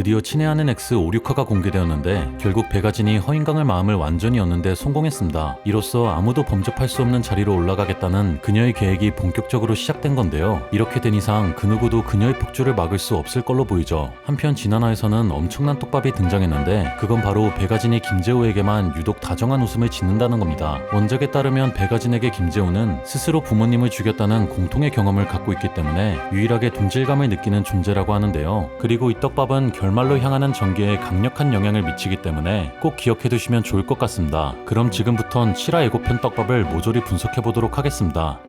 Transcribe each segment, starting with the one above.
드디어 친애하는 X 오류카가 공개되었는데 결국 배가진이 허인강을 마음을 완전히 였는데 성공했습니다. 이로써 아무도 범접할 수 없는 자리로 올라가겠다는 그녀의 계획이 본격적으로 시작된 건데요. 이렇게 된 이상 그 누구도 그녀의 폭주를 막을 수 없을 걸로 보이죠. 한편 지난화에서는 엄청난 떡밥이 등장했는데 그건 바로 배가진이 김재호에게만 유독 다정한 웃음을 짓는다는 겁니다. 원작에 따르면 배가진에게 김재호는 스스로 부모님을 죽였다는 공통의 경험을 갖고 있기 때문에 유일하게 동질감을 느끼는 존재라고 하는데요. 그리고 이 떡밥은 결 말로 향하는 전개에 강력한 영향을 미치기 때문에 꼭 기억해 두시면 좋을 것 같습니다. 그럼 지금부턴 실화 예고편 떡밥을 모조리 분석해 보도록 하겠습니다.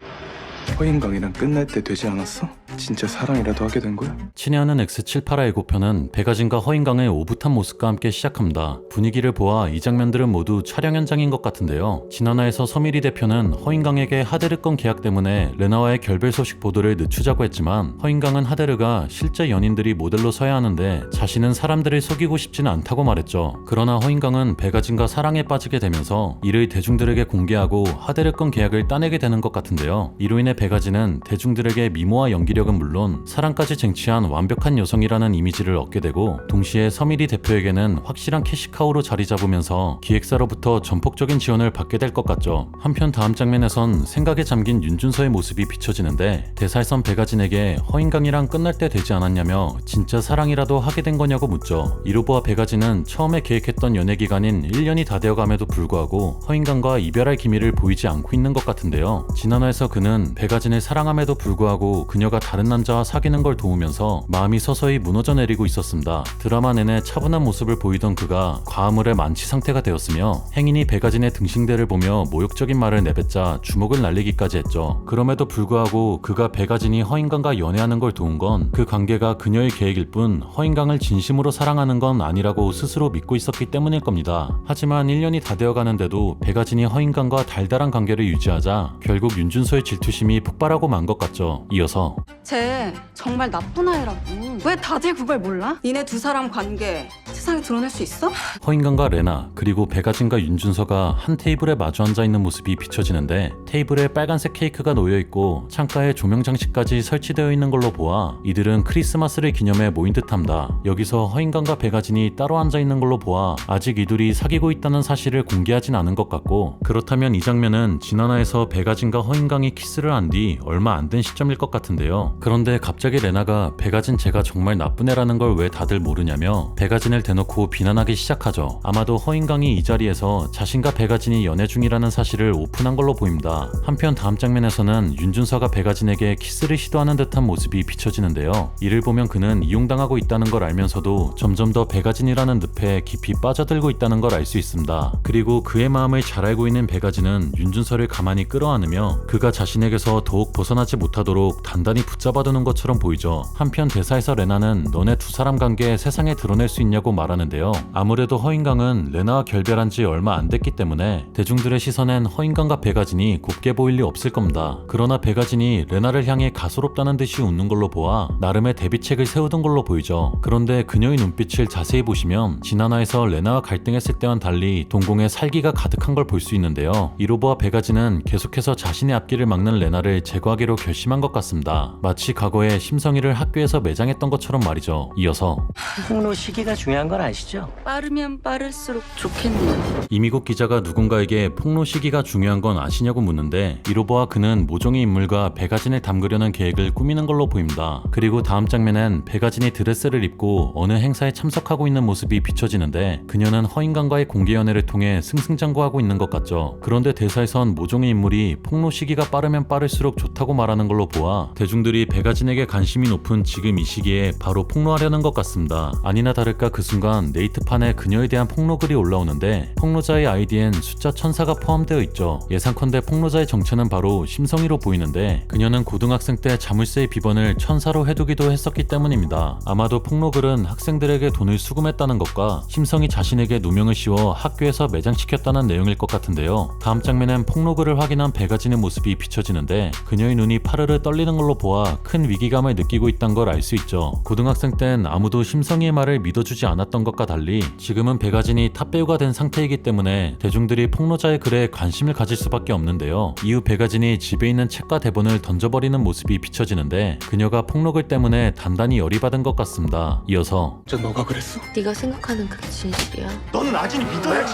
허인강이랑 끝날 때 되지 않았어? 진짜 사랑이라도 하게 된 거야? 친애하는 X78화 예고편은 배가진과 허인강의 오붓한 모습과 함께 시작합니다. 분위기를 보아 이 장면들은 모두 촬영 현장인 것 같은데요. 지난화에서 서미리 대표는 허인강에게 하데르건 계약 때문에 레나와의 결별 소식 보도를 늦추자고 했지만 허인강은 하데르가 실제 연인들이 모델로 서야 하는데 자신은 사람들을 속이고 싶지는 않다고 말했죠. 그러나 허인강은 배가진과 사랑에 빠지게 되면서 이를 대중들에게 공개하고 하데르건 계약을 따내게 되는 것 같은데요. 이로 인해 배가진은 대중들에게 미모와 연기력은 물론 사랑까지 쟁취한 완벽한 여성이라는 이미지를 얻게 되고 동시에 서미리 대표에게는 확실한 캐시카우로 자리 잡으면서 기획사로부터 전폭적인 지원을 받게 될 것 같죠. 한편 다음 장면에선 생각에 잠긴 윤준서의 모습이 비춰지는데 대사에선 배가진에게 허인강이랑 끝날 때 되지 않았냐며 진짜 사랑이라도 하게 된 거냐고 묻죠. 이로보아 배가진은 처음에 계획했던 연애 기간인 1년이 다 되어감에도 불구하고 허인강과 이별할 기미를 보이지 않고 있는 것 같은데요. 지난화에서 그는 배가진을 사랑함에도 불구하고 그녀가 다른 남자와 사귀는 걸 도우면서 마음이 서서히 무너져 내리고 있었습니다. 드라마 내내 차분한 모습을 보이던 그가 과음을의 만취 상태가 되었으며 행인이 배가진의 등신대를 보며 모욕적인 말을 내뱉자 주목을 날리기까지 했죠. 그럼에도 불구하고 그가 배가진이 허인강과 연애하는 걸 도운 건 그 관계가 그녀의 계획일 뿐 허인강을 진심으로 사랑하는 건 아니라고 스스로 믿고 있었기 때문일 겁니다. 하지만 1년이 다 되어 가는데도 배가진이 허인강과 달달한 관계를 유지하자 결국 윤준서의 질투심이 폭발하고 만 것 같죠. 이어서 쟤 정말 나쁜 아이라고. 왜 다들 그걸 몰라? 니네 두 사람 관계 세상에 드러낼 수 있어? 허인강과 레나 그리고 배가진과 윤준서가 한 테이블에 마주 앉아 있는 모습이 비춰지는데 테이블에 빨간색 케이크가 놓여 있고 창가에 조명 장식까지 설치되어 있는 걸로 보아 이들은 크리스마스를 기념해 모인 듯합니다. 여기서 허인강과 배가진이 따로 앉아 있는 걸로 보아 아직 이둘이 사귀고 있다는 사실을 공개하진 않은 것 같고 그렇다면 이 장면은 지난화에서 배가진과 허인강이 키스를 한 뒤 얼마 안 된 시점일 것 같은데요. 그런데 갑자기 레나가 배가진 제가 정말 나쁜 애라는 걸 왜 다들 모르냐며 배가진을 대놓고 비난하기 시작하죠. 아마도 허인강이 이 자리에서 자신과 배가진이 연애 중이라는 사실을 오픈한 걸로 보입니다. 한편 다음 장면에서는 윤준서가 배가진에게 키스를 시도하는 듯한 모습이 비춰지는데요. 이를 보면 그는 이용당하고 있다는 걸 알면서도 점점 더 배가진이라는 늪에 깊이 빠져들고 있다는 걸 알 수 있습니다. 그리고 그의 마음을 잘 알고 있는 배가진은 윤준서를 가만히 끌어안으며 그가 자신에게서 더욱 벗어나지 못하도록 단단히 붙잡아두는 것처럼 보이죠. 한편 대사에서 레나는 너네 두 사람 관계 세상에 드러낼 수 있냐고 말하는데요. 아무래도 허인강은 레나와 결별한 지 얼마 안 됐기 때문에 대중들의 시선엔 허인강과 배가진이 곱게 보일 리 없을 겁니다. 그러나 배가진이 레나를 향해 가소롭다는 듯이 웃는 걸로 보아 나름의 대비책을 세우던 걸로 보이죠. 그런데 그녀의 눈빛을 자세히 보시면 지난화에서 레나와 갈등했을 때와는 달리 동공에 살기가 가득한 걸 볼 수 있는데요. 이로 보아 배가진은 계속해서 자신의 앞길을 막는 레나를 제거하기로 결심한 것 같습니다. 마치 과거에 심성이를 학교에서 매장했던 것처럼 말이죠. 이어서 폭로 시기가 중요한 건 아시죠? 빠르면 빠를수록 좋겠네요. 이미국 기자가 누군가에게 폭로 시기가 중요한 건 아시냐고 묻는데 이로 보아 그는 모종의 인물과 배가진을 담그려는 계획을 꾸미는 걸로 보입니다. 그리고 다음 장면엔 배가진이 드레스를 입고 어느 행사에 참석하고 있는 모습이 비춰지는데 그녀는 허인강과의 공개 연애를 통해 승승장구하고 있는 것 같죠. 그런데 대사에선 모종의 인물이 폭로 시기가 빠르면 빠를수록 좋다고 말하는 걸로 보아 대중들이 배가진에게 관심이 높은 지금 이 시기에 바로 폭로하려는 것 같습니다. 아니나 다를까 그 순간 네이트판에 그녀에 대한 폭로글이 올라오는데 폭로자의 아이디엔 숫자 천사가 포함되어 있죠. 예상컨대 폭로자의 정체는 바로 심성이로 보이는데 그녀는 고등학생 때 자물쇠의 비번을 천사로 해두기도 했었기 때문입니다. 아마도 폭로글은 학생들에게 돈을 수금했다는 것과 심성이 자신에게 누명을 씌워 학교에서 매장시켰다는 내용일 것 같은데요. 다음 장면엔 폭로글을 확인한 배가진의 모습이 비춰지는데 그녀의 눈이 파르르 떨리는 걸로 보아 큰 위기감을 느끼고 있다는 걸 알 수 있죠. 고등학생 땐 아무도 심성이의 말을 믿어주지 않 았던 것과 달리 지금은 배가진이 탑배우가 된 상태이기 때문에 대중들이 폭로자의 글에 관심을 가질 수밖에 없는데요. 이후 배가진이 집에 있는 책과 대본을 던져버리는 모습이 비춰지는데 그녀가 폭로글 때문에 단단히 열이 받은 것 같습니다. 이어서 진짜 너가 그랬어? 네가 생각하는 그게 진실이야? 너는 아진이 믿어야지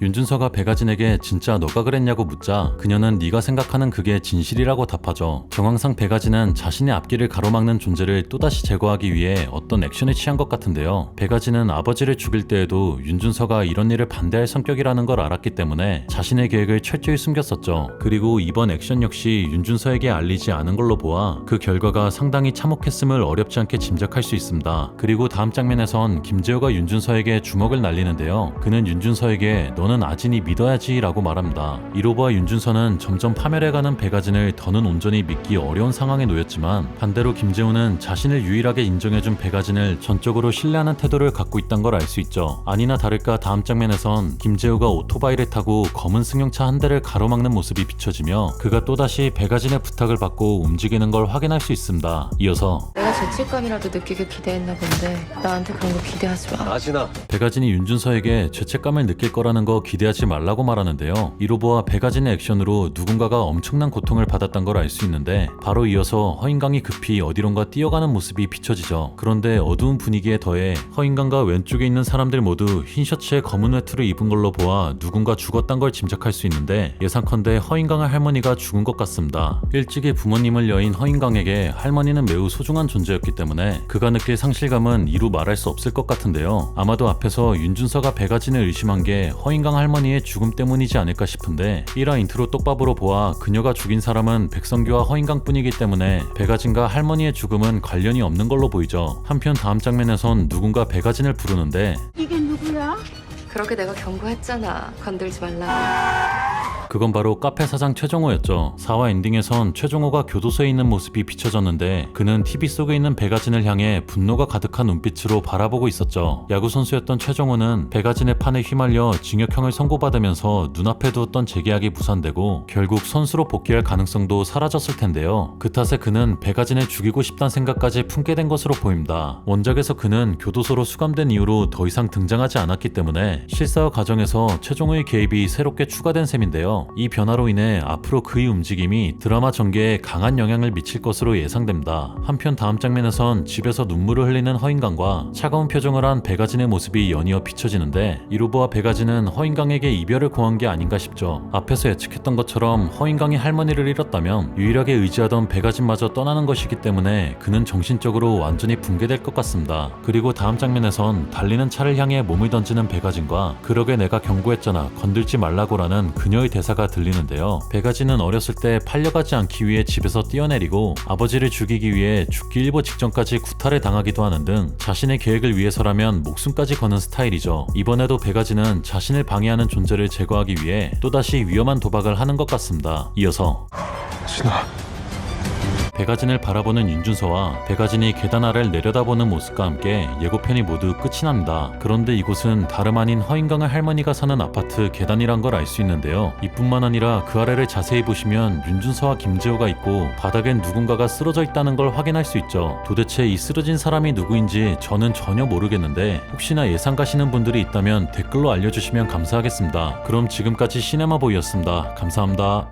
윤준서가 배가진에게 진짜 너가 그랬냐고 묻자 그녀는 네가 생각하는 그게 진실이라고 답하죠. 정황상 배가진은 자신의 앞길을 가로막는 존재를 또다시 제거하기 위해 어떤 액션을 취한 것 같은데요. 배가진 은 아버지를 죽일 때에도 윤준서가 이런 일을 반대할 성격이라는 걸 알았기 때문에 자신의 계획을 철저히 숨겼었죠. 그리고 이번 액션 역시 윤준서에게 알리지 않은 걸로 보아 그 결과가 상당히 참혹했음을 어렵지 않게 짐작할 수 있습니다. 그리고 다음 장면에선 김재호가 윤준서에게 주먹을 날리는데요. 그는 윤준서에게 너는 아진이 믿어야지 라고 말합니다. 이로 보아 윤준서는 점점 파멸해가는 배가진을 더는 온전히 믿기 어려운 상황에 놓였지만 반대로 김재호는 자신을 유일하게 인정해준 배가진을 전적으로 신뢰하는 태도를 갖고 있다는 걸 알 수 있죠. 아니나 다를까 다음 장면에선 김재호가 오토바이를 타고 검은 승용차 한 대를 가로막는 모습이 비춰지며 그가 또다시 배가진의 부탁을 받고 움직이는 걸 확인할 수 있습니다. 이어서 내가 죄책감이라도 느끼길 기대했나 본데 나한테 그런 거 기대하지 마. 아진아 배가진이 윤준서에게 죄책감을 느낄 거라는 거 기대하지 말라고 말하는데요. 이로 보아 배가진의 액션으로 누군가가 엄청난 고통을 받았던 걸 알 수 있는데 바로 이어서 허인강이 급히 어디론가 뛰어가는 모습이 비춰지죠. 그런데 어두운 분위기에 더해 허인강 과 왼쪽에 있는 사람들 모두 흰 셔츠에 검은 외투를 입은 걸로 보아 누군가 죽었단 걸 짐작할 수 있는데 예상컨대 허인강의 할머니가 죽은 것 같습니다. 일찍이 부모님을 여인 허인강에게 할머니는 매우 소중한 존재였기 때문에 그가 느낄 상실감은 이루 말할 수 없을 것 같은데요. 아마도 앞에서 윤준서가 배가진을 의심한 게 허인강 할머니의 죽음 때문이지 않을까 싶은데 1화 인트로 똑밥으로 보아 그녀가 죽인 사람은 백성규와 허인강 뿐이기 때문에 배가진과 할머니의 죽음은 관련이 없는 걸로 보이죠. 한편 다음 장면에선 누군가 배가진 을 부르는데 그렇게 내가 경고했잖아. 건들지 말라. 그건 바로 카페 사장 최정호였죠. 4화 엔딩에선 최정호가 교도소에 있는 모습이 비춰졌는데 그는 TV 속에 있는 배가진을 향해 분노가 가득한 눈빛으로 바라보고 있었죠. 야구 선수였던 최정호는 배가진의 판에 휘말려 징역형을 선고받으면서 눈앞에 두었던 재계약이 무산되고 결국 선수로 복귀할 가능성도 사라졌을 텐데요. 그 탓에 그는 배가진을 죽이고 싶다는 생각까지 품게 된 것으로 보입니다. 원작에서 그는 교도소로 수감된 이후로 더 이상 등장하지 않았기 때문에 실사화 과정에서 최종호의 개입이 새롭게 추가된 셈인데요. 이 변화로 인해 앞으로 그의 움직임이 드라마 전개에 강한 영향을 미칠 것으로 예상됩니다. 한편 다음 장면에선 집에서 눈물을 흘리는 허인강과 차가운 표정을 한 배가진의 모습이 연이어 비춰지는데 이로 보아 배가진은 허인강에게 이별을 고한 게 아닌가 싶죠. 앞에서 예측했던 것처럼 허인강이 할머니를 잃었다면 유일하게 의지하던 배가진마저 떠나는 것이기 때문에 그는 정신적으로 완전히 붕괴될 것 같습니다. 그리고 다음 장면에선 달리는 차를 향해 몸을 던지는 배가진과 그러게 내가 경고했잖아 건들지 말라고라는 그녀의 대사 가 들리는데요. 배가진은 어렸을 때 팔려가지 않기 위해 집에서 뛰어내리고 아버지를 죽이기 위해 죽기 일보 직전까지 구타를 당하기도 하는 등 자신의 계획을 위해서라면 목숨까지 거는 스타일이죠. 이번에도 배가진은 자신을 방해하는 존재를 제거하기 위해 또다시 위험한 도박을 하는 것 같습니다. 이어서 진아 배가진을 바라보는 윤준서와 배가진이 계단 아래를 내려다보는 모습과 함께 예고편이 모두 끝이 납니다. 그런데 이곳은 다름 아닌 허인강의 할머니가 사는 아파트 계단이란 걸 알 수 있는데요. 이뿐만 아니라 그 아래를 자세히 보시면 윤준서와 김재호가 있고 바닥엔 누군가가 쓰러져 있다는 걸 확인할 수 있죠. 도대체 이 쓰러진 사람이 누구인지 저는 전혀 모르겠는데 혹시나 예상 가시는 분들이 있다면 댓글로 알려주시면 감사하겠습니다. 그럼 지금까지 시네마보이였습니다. 감사합니다.